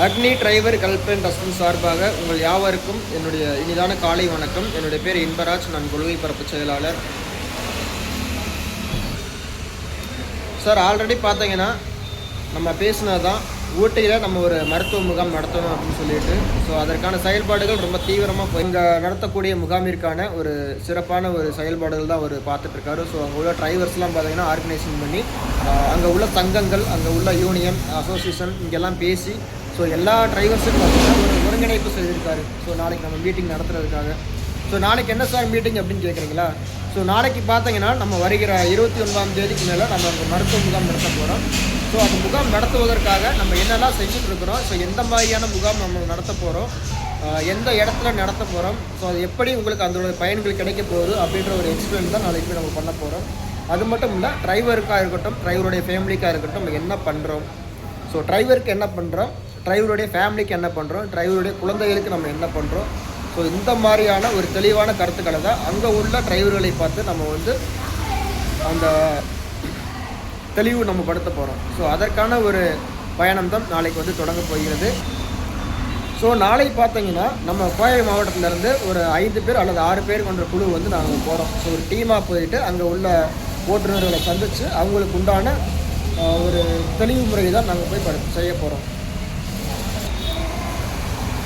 அக்னி driver கல்பன் ட்ரஸ்டின் சார்பாக உங்கள் யாவருக்கும் என்னுடைய இனிதான காலை வணக்கம். என்னுடைய பேர் இன்பராஜ். நான் கொள்கை பரப்பு செயலாளர். சார் ஆல்ரெடி பார்த்தீங்கன்னா நம்ம பேசினது தான் ஊட்டியில் நம்ம ஒரு மருத்துவ முகாம் நடத்தணும் அப்படின்னு சொல்லிட்டு. ஸோ அதற்கான செயல்பாடுகள் ரொம்ப தீவிரமாக போய் இங்கே நடத்தக்கூடிய முகாமிற்கான ஒரு சிறப்பான ஒரு செயல்பாடுகள் தான் அவர் பார்த்துட்ருக்காரு. ஸோ அங்கே உள்ள டிரைவர்ஸ்லாம் பார்த்தீங்கன்னா ஆர்கனைசேஷன் பண்ணி அங்கே உள்ள சங்கங்கள் அங்கே உள்ள யூனியன் அசோசியேஷன் இங்கெல்லாம் பேசி ஸோ எல்லா டிரைவர்ஸுக்கும் பார்த்தீங்கன்னா ஒரு ஒருங்கிணைப்பு செய்திருக்காரு. ஸோ நாளைக்கு நம்ம மீட்டிங் நடத்துறதுக்காக. ஸோ நாளைக்கு என்ன சார் மீட்டிங் அப்படின்னு கேட்குறீங்களா ஸோ நாளைக்கு பார்த்தீங்கன்னா நம்ம வருகிற இருபத்தி ஒன்பதாம் தேதிக்கு மேலே நம்ம ஒரு மருத்துவ முகாம் நடத்த போகிறோம் ஸோ அந்த முகாம் நடத்துவதற்காக நம்ம என்னெல்லாம் செஞ்சுட்டு இருக்கிறோம்? ஸோ எந்த மாதிரியான முகாம் நம்ம நடத்த போகிறோம் எந்த இடத்துல நடத்த போகிறோம் ஸோ அது எப்படி உங்களுக்கு அதோட பயன்கள் கிடைக்க போகுது அப்படின்ற ஒரு எக்ஸ்பிளைன் தான் நாளைக்கு நம்ம பண்ண போகிறோம் அது மட்டும் இல்லை டிரைவருக்காக இருக்கட்டும் டிரைவருடைய ஃபேமிலிக்காக இருக்கட்டும் நம்ம என்ன பண்ணுறோம் ஸோ டிரைவருக்கு என்ன பண்ணுறோம் டிரைவருடைய ஃபேமிலிக்கு என்ன பண்ணுறோம் டிரைவருடைய குழந்தைகளுக்கு நம்ம என்ன பண்ணுறோம் ஸோ இந்த மாதிரியான ஒரு தெளிவான கருத்துக்களை தான் அங்கே உள்ள டிரைவர்களை பார்த்து நம்ம வந்து அந்த தெளிவு நம்ம படுத்த போகிறோம் ஸோ அதற்கான ஒரு பயணம் தான் நாளைக்கு வந்து தொடங்க போகிறது. ஸோ நாளை பார்த்தீங்கன்னா நம்ம கோவை மாவட்டத்திலேருந்து ஒரு ஐந்து பேர் அல்லது ஆறு பேர் கொண்ட குழு வந்து நாங்கள் போகிறோம் ஸோ ஒரு டீமாக போயிட்டு அங்கே உள்ள ஓட்டுநர்களை சந்தித்து அவங்களுக்கு உண்டான ஒரு தெளிவு முறையை தான் நாங்கள் போய் செய்ய போகிறோம்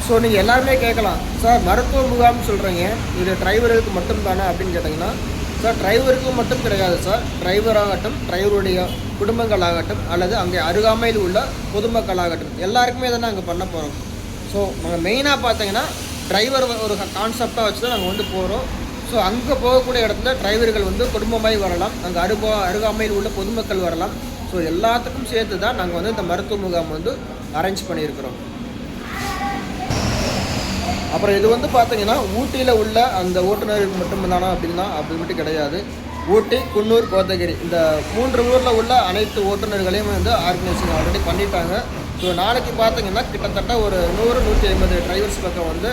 ஸோ நீங்கள் எல்லாருமே கேட்கலாம். சார் மருத்துவ முகாம்னு சொல்கிறீங்க இது டிரைவர்களுக்கு மட்டும் தானே அப்படின்னு கேட்டிங்கன்னா சார் டிரைவருக்கு மட்டும் கிடையாது சார் டிரைவராகட்டும் டிரைவருடைய குடும்பங்களாகட்டும் அல்லது அங்கே அருகாமையில் உள்ள பொதுமக்களாகட்டும் எல்லாருக்குமே தானே நாங்கள் பண்ண போகிறோம் ஸோ நாங்கள் மெயினாக பார்த்தீங்கன்னா டிரைவர் ஒரு கான்செப்டாக வச்சு தான் நாங்கள் வந்து போகிறோம் ஸோ அங்கே போகக்கூடிய இடத்துல டிரைவர்கள் வந்து குடும்பமாய் வரலாம். அங்கே அருகோ அருகாமையில் உள்ள பொதுமக்கள் வரலாம். ஸோ எல்லாத்துக்கும் சேர்த்து தான் நாங்கள் வந்து இந்த மருத்துவ முகாம் வந்து அரேஞ்ச் பண்ணியிருக்கிறோம். அப்புறம் இது வந்து பார்த்தீங்கன்னா ஊட்டியில் உள்ள அந்த ஓட்டுநருக்கு மட்டும் தானா அப்படின்னா அப்படி மட்டும் கிடையாது. ஊட்டி குன்னூர் கோத்தகிரி இந்த மூன்று ஊரில் உள்ள அனைத்து ஓட்டுநர்களையும் வந்து ஆர்கனைசிங் ஆல்ரெடி பண்ணிட்டாங்க. ஸோ நாளைக்கு பார்த்தீங்கன்னா கிட்டத்தட்ட ஒரு நூறு நூற்றி ஐம்பது டிரைவர்ஸ் பக்கம் வந்து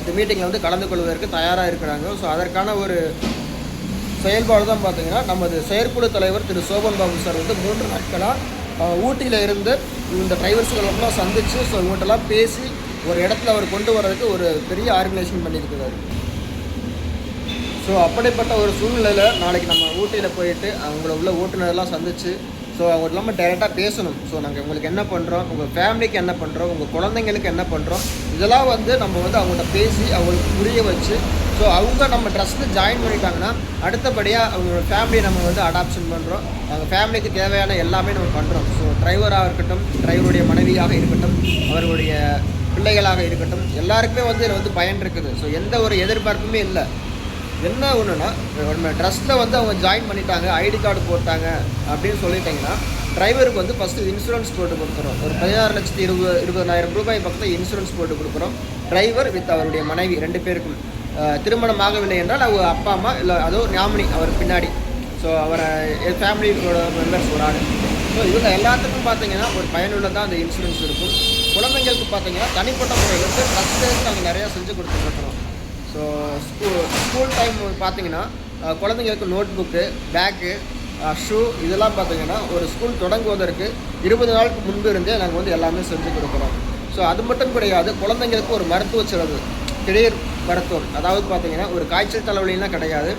இந்த மீட்டிங்கில் வந்து கலந்து கொள்வதற்கு தயாராக இருக்கிறாங்க. ஸோ அதற்கான ஒரு செயல்பாடு தான் பார்த்தீங்கன்னா நமது செயற்குழு தலைவர் திரு சோபன் பாபு சார் வந்து மூன்று நாட்களாக ஊட்டியில் இருந்து இந்த டிரைவர்ஸ்களெல்லாம் சந்தித்து ஸோ இவங்கள்ட்டெல்லாம் பேசி ஒரு இடத்துல அவர் கொண்டு வர்றதுக்கு ஒரு பெரிய ஆர்கனைசேஷன் பண்ணியிருக்கிறாரு. ஸோ அப்படிப்பட்ட ஒரு சூழ்நிலையில் நாளைக்கு நம்ம ஊட்டியில் போயிட்டு அவங்கள உள்ள ஓட்டுநர்லாம் சந்தித்து ஸோ அவங்க இல்லாமல் டைரெக்டாக பேசணும். ஸோ நாங்கள் உங்களுக்கு என்ன பண்ணுறோம் உங்கள் ஃபேமிலிக்கு என்ன பண்ணுறோம் உங்கள் குழந்தைங்களுக்கு என்ன பண்ணுறோம் இதெல்லாம் வந்து நம்ம வந்து அவங்கள்ட்ட பேசி அவங்களுக்கு புரிய வச்சு ஸோ அவங்க நம்ம ட்ரஸ்ட்டில் ஜாயின் பண்ணிட்டாங்கன்னா அடுத்தபடியாக அவங்களோட ஃபேமிலியை நம்ம வந்து அடாப்ஷன் பண்ணுறோம் அவங்க ஃபேமிலிக்கு தேவையான எல்லாமே நம்ம பண்ணுறோம் ஸோ டிரைவராக இருக்கட்டும் டிரைவருடைய மனைவியாக இருக்கட்டும் அவர்களுடைய பிள்ளைகளாக இருக்கட்டும் எல்லாருக்குமே வந்து இதில் வந்து பயன் இருக்குது. ஸோ எந்த ஒரு எதிர்பார்ப்புமே இல்லை. என்ன ஒன்றுனா நம்ம ட்ரஸ்ட்டில் வந்து அவங்க ஜாயின் பண்ணிட்டாங்க ஐடி கார்டு போட்டாங்க அப்படின்னு சொல்லிட்டாங்கன்னா டிரைவருக்கு வந்து ஃபஸ்ட்டு இன்சூரன்ஸ் போட்டு கொடுக்குறோம். ஒரு பதினாறு லட்சத்தி இருபது இருபதாயிரம் ரூபாய் பக்கத்தில் இன்சூரன்ஸ் போட்டு கொடுக்குறோம். டிரைவர் வித் அவருடைய மனைவி ரெண்டு பேருக்கும். திருமணம் ஆகவில்லை என்றால் அவங்க அப்பா அம்மா இல்லை அதோ ஞாமினி அவர் பின்னாடி. ஸோ அவரை ஃபேமிலியோட மெம்பர்ஸ் ஒரு ஆள். ஸோ இவங்க எல்லாத்துக்கும் பார்த்தீங்கன்னா ஒரு பயனுள்ளதாக அந்த இன்சூரன்ஸ் இருக்கும். குழந்தைங்களுக்கு பார்த்தீங்கன்னா தனிப்பட்ட முறையில் வந்து ட்ரஸ்ட்டு நாங்கள் நிறையா செஞ்சு கொடுத்துருக்கோம். ஸோ ஸ்கூல் ஸ்கூல் டைம் பார்த்தீங்கன்னா குழந்தைங்களுக்கு நோட் புக்கு பேக்கு ஷூ இதெல்லாம் பார்த்தீங்கன்னா ஒரு ஸ்கூல் தொடங்குவதற்கு இருபது நாளுக்கு முன்பு இருந்தே நாங்கள் வந்து எல்லாமே செஞ்சு கொடுக்குறோம். ஸோ அது மட்டும் கிடையாது குழந்தைங்களுக்கு ஒரு மருத்துவ செலவு திடீர் மருத்துவம். அதாவது பார்த்தீங்கன்னா ஒரு காய்ச்சல் தலைவலிலாம் கிடையாது.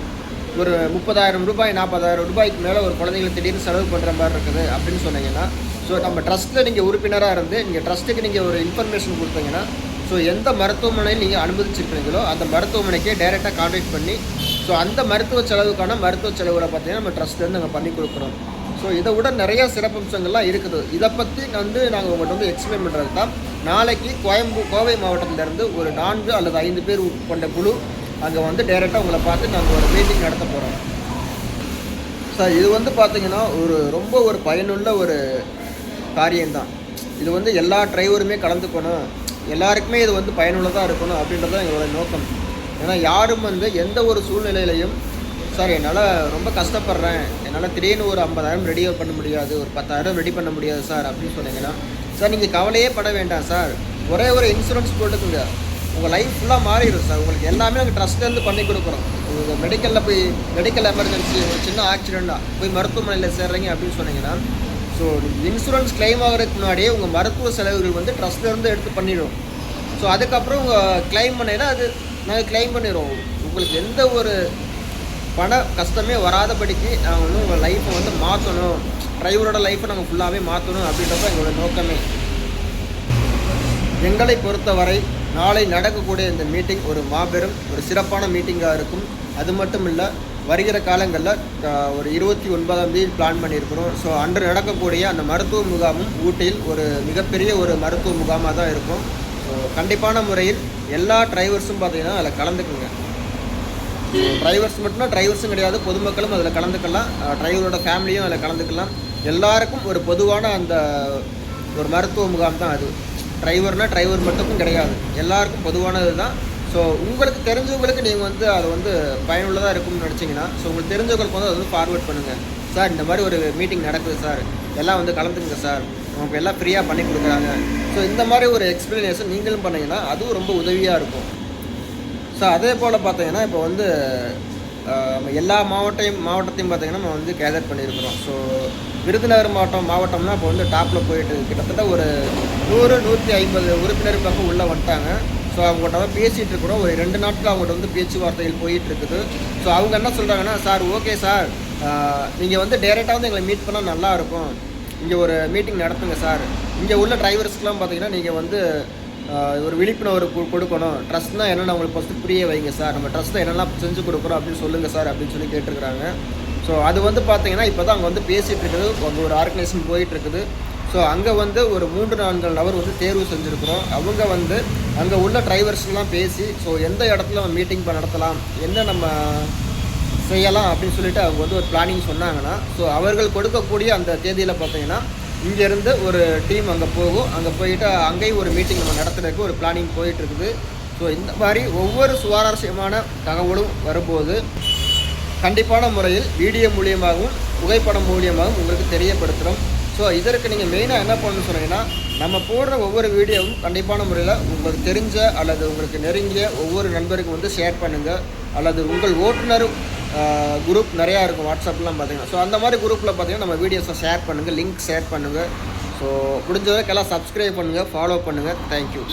ஒரு முப்பதாயிரம் ரூபாய் நாற்பதாயிரம் ரூபாய்க்கு மேலே ஒரு குழந்தைங்களுக்கு திடீர்னு செலவு பண்ணுற மாதிரி இருக்குது அப்படின்னு சொன்னீங்கன்னா ஸோ நம்ம ட்ரஸ்ட்டில் நீங்கள் உறுப்பினராக இருந்து நீங்கள் ட்ரஸ்ட்டுக்கு நீங்கள் ஒரு இன்ஃபர்மேஷன் கொடுத்தீங்கன்னா ஸோ எந்த மருத்துவமனையில் நீங்கள் அனுமதிச்சிருக்கிறீங்களோ அந்த மருத்துவமனைக்கே டைரெக்டாக கான்டாக்ட் பண்ணி ஸோ அந்த மருத்துவ செலவுக்கான மருத்துவ செலவுகளை பார்த்தீங்கன்னா நம்ம ட்ரஸ்ட்லேருந்து நாங்கள் பண்ணி கொடுக்குறோம். ஸோ இதை விட நிறையா சிறப்பம்சங்கள்லாம் இருக்குது. இதை பற்றி வந்து நாங்கள் உங்கள்கிட்ட வந்து எக்ஸ்பிளைன் பண்ணுறது தான். நாளைக்கு கோயம்பு கோவை மாவட்டத்திலேருந்து ஒரு நான்கு அல்லது ஐந்து பேர் கொண்ட குழு அங்கே வந்து டைரெக்டாக உங்களை பார்த்து நாங்கள் ஒரு மீட்டிங் நடத்த போகிறோம் சார் இது வந்து பார்த்திங்கன்னா ஒரு ரொம்ப ஒரு பயனுள்ள ஒரு காரியம்தான். இது வந்து எல்லா டிரைவருமே கலந்துக்கணும். எல்லாருக்குமே இது வந்து பயனுள்ளதாக இருக்கணும் அப்படின்றது தான் எங்களோட நோக்கம். ஏன்னா யாரும் வந்து எந்த ஒரு சூழ்நிலையிலையும் சார் என்னால் ரொம்ப கஷ்டப்படுறேன். என்னால் திடீர்னு ஒரு ஐம்பதாயிரம் ரெடி பண்ண முடியாது. ஒரு பத்தாயிரம் ரெடி பண்ண முடியாது சார் அப்படின்னு சொன்னீங்கன்னா சார் நீங்கள் கவலையே பட வேண்டாம் சார். ஒரே ஒரு இன்சூரன்ஸ் போட்டுக்குங்க. உங்கள் லைஃப் ஃபுல்லாக மாறிடும் சார். உங்களுக்கு எல்லாமே நாங்கள் ட்ரஸ்ட்லேருந்து பண்ணி கொடுக்குறோம். உங்கள் மெடிக்கலில் போய் மெடிக்கல் எமர்ஜென்சி ஒரு சின்ன ஆக்சிடெண்ட்டாக போய் மருத்துவமனையில் சேர்றீங்க அப்படின்னு சொன்னீங்கன்னா ஸோ இன்சூரன்ஸ் கிளைம் ஆகிறதுக்கு முன்னாடியே உங்கள் மருத்துவ செலவுகள் வந்து ட்ரஸ்ட்லேருந்து எடுத்து பண்ணிடும் ஸோ அதுக்கப்புறம் உங்கள் கிளைம் பண்ணினா அது நாங்கள் கிளைம் பண்ணிடுவோம் உங்களுக்கு எந்த ஒரு பண கஷ்டமே வராதபடிக்கு நாங்கள் வந்து உங்கள் லைஃப்பை வந்து மாற்றணும் டிரைவரோட லைஃப்பை நாங்கள் ஃபுல்லாகவே மாற்றணும் அப்படின்றத எங்களோட நோக்கமே. எங்களை பொறுத்தவரை நாளை நடக்கக்கூடிய இந்த மீட்டிங் ஒரு மாபெரும் ஒரு சிறப்பான மீட்டிங்காக இருக்கும். அது மட்டும் இல்லை வருகிற காலங்களில் ஒரு இருபத்தி ஒன்பதாம் தேதி பிளான் பண்ணியிருக்கிறோம். ஸோ அன்று நடக்கக்கூடிய அந்த மருத்துவ முகாமும் ஊட்டியில் ஒரு மிகப்பெரிய ஒரு மருத்துவ முகாமாக தான் இருக்கும். ஸோ கண்டிப்பான முறையில் எல்லா டிரைவர்ஸும் பார்த்தீங்கன்னா அதில் கலந்துக்குங்க. டிரைவர்ஸ் மட்டும்னா டிரைவர்ஸும் கிடையாது பொதுமக்களும் அதில் கலந்துக்கலாம். டிரைவரோட ஃபேமிலியும் அதில் கலந்துக்கலாம். எல்லாருக்கும் ஒரு பொதுவான அந்த ஒரு மருத்துவ முகாம் தான் அது. டிரைவர்னால் டிரைவர் மட்டும் கிடையாது. எல்லாருக்கும் பொதுவானது தான். ஸோ உங்களுக்கு தெரிஞ்சவங்களுக்கு நீங்கள் வந்து அது வந்து பயனுள்ளதாக இருக்கும்னு நினச்சிங்கன்னா ஸோ உங்களுக்கு தெரிஞ்சவங்களுக்கு வந்து அதை வந்து ஃபார்வர்ட் பண்ணுங்கள் சார் இந்த மாதிரி ஒரு மீட்டிங் நடக்குது சார். எல்லாம் வந்து கலந்துங்க சார். உங்களுக்கு எல்லாம் ஃப்ரீயாக பண்ணி கொடுக்குறாங்க. ஸோ இந்த மாதிரி ஒரு எக்ஸ்பிளனேஷன் நீங்களும் பண்ணிங்கன்னா அதுவும் ரொம்ப உதவியாக இருக்கும். ஸோ அதே போல் பார்த்தீங்கன்னா இப்போ வந்து நம்ம எல்லா மாவட்டையும் மாவட்டத்தையும் பார்த்தீங்கன்னா நம்ம வந்து கேதர் பண்ணியிருக்கிறோம். ஸோ விருதுநகர் மாவட்டம் மாவட்டம்னா இப்போ வந்து டாப்பில் போயிட்டு கிட்டத்தட்ட ஒரு நூறு நூற்றி ஐம்பது உறுப்பினர் பக்கம் உள்ளே வந்துட்டாங்க. ஸோ அவங்கள்ட்ட தான் பேசிகிட்டு இருக்கிறோம். ஒரு ரெண்டு நாட்கள் அவங்ககிட்ட வந்து பேச்சுவார்த்தைகள் போயிட்டுருக்குது. ஸோ அவங்க என்ன சொல்கிறாங்கன்னா சார் ஓகே சார். நீங்கள் வந்து டேரெக்டாக வந்து எங்களை மீட் பண்ணால் நல்லா இருக்கும். இங்கே ஒரு மீட்டிங் நடத்துங்க சார். இங்கே உள்ள டிரைவர்ஸ்க்கெலாம் பார்த்தீங்கன்னா நீங்கள் வந்து ஒரு விழிப்புணர்வு கு- கொடுக்கணும். ட்ரஸ்ட்னா என்னென்ன உங்களுக்கு ஃபஸ்ட்டு புரிய வைங்க சார். நம்ம ட்ரஸ்ட்டில் என்னெல்லாம் செஞ்சு கொடுக்குறோம் அப்படின்னு சொல்லுங்கள் சார் அப்படின்னு சொல்லி கேட்டுருக்குறாங்க. ஸோ அது வந்து பார்த்தீங்கன்னா இப்போ தான் அங்கே வந்து பேசிகிட்டு இருக்குது அங்கே ஒரு ஆர்கனைசேஷன் போயிட்டு இருக்குது ஸோ அங்கே வந்து ஒரு மூன்று நான்கு நபர் வந்து தேர்வு செஞ்சுருக்குறோம். அவங்க வந்து அங்கே உள்ள டிரைவர்ஸ்லாம் பேசி ஸோ எந்த இடத்துல நம்ம மீட்டிங் நடத்தலாம் என்ன நம்ம செய்யலாம் அப்படின்னு சொல்லிட்டு அவங்க வந்து ஒரு பிளானிங் சொன்னாங்கன்னா ஸோ அவர்கள் கொடுக்கக்கூடிய அந்த தேதியில் பார்த்தீங்கன்னா இங்கேருந்து ஒரு டீம் அங்கே போகும். அங்கே போயிட்டு அங்கேயும் ஒரு மீட்டிங் நம்ம நடத்துறதுக்கு ஒரு பிளானிங் போயிட்டுருக்குது. ஸோ இந்த மாதிரி ஒவ்வொரு சுவாரஸ்யமான தகவலும் வரும்போது கண்டிப்பான முறையில் வீடியோ மூலியமாகவும் புகைப்படம் மூலியமாகவும் உங்களுக்கு தெரியப்படுத்துகிறோம் ஸோ இதற்கு நீங்கள் மெயினாக என்ன பண்ணணும்னு சொன்னீங்கன்னா நம்ம போடுற ஒவ்வொரு வீடியோவும் கண்டிப்பான முறையில் உங்களுக்கு தெரிஞ்ச அல்லது உங்களுக்கு நெருங்கிய ஒவ்வொரு நண்பருக்கும் வந்து ஷேர் பண்ணுங்கள் அல்லது உங்கள் ஓட்டுநர் குரூப் நிறையா இருக்கும் வாட்ஸ்அப்லாம் பார்த்தீங்கன்னா. ஸோ அந்த மாதிரி குரூப்பில் பார்த்தீங்கன்னா நம்ம வீடியோஸை ஷேர் பண்ணுங்கள் லிங்க் ஷேர் பண்ணுங்கள் ஸோ முடிஞ்ச வரைக்கும் எல்லாம் சப்ஸ்கிரைப் பண்ணுங்கள் ஃபாலோ பண்ணுங்கள் தேங்க்யூ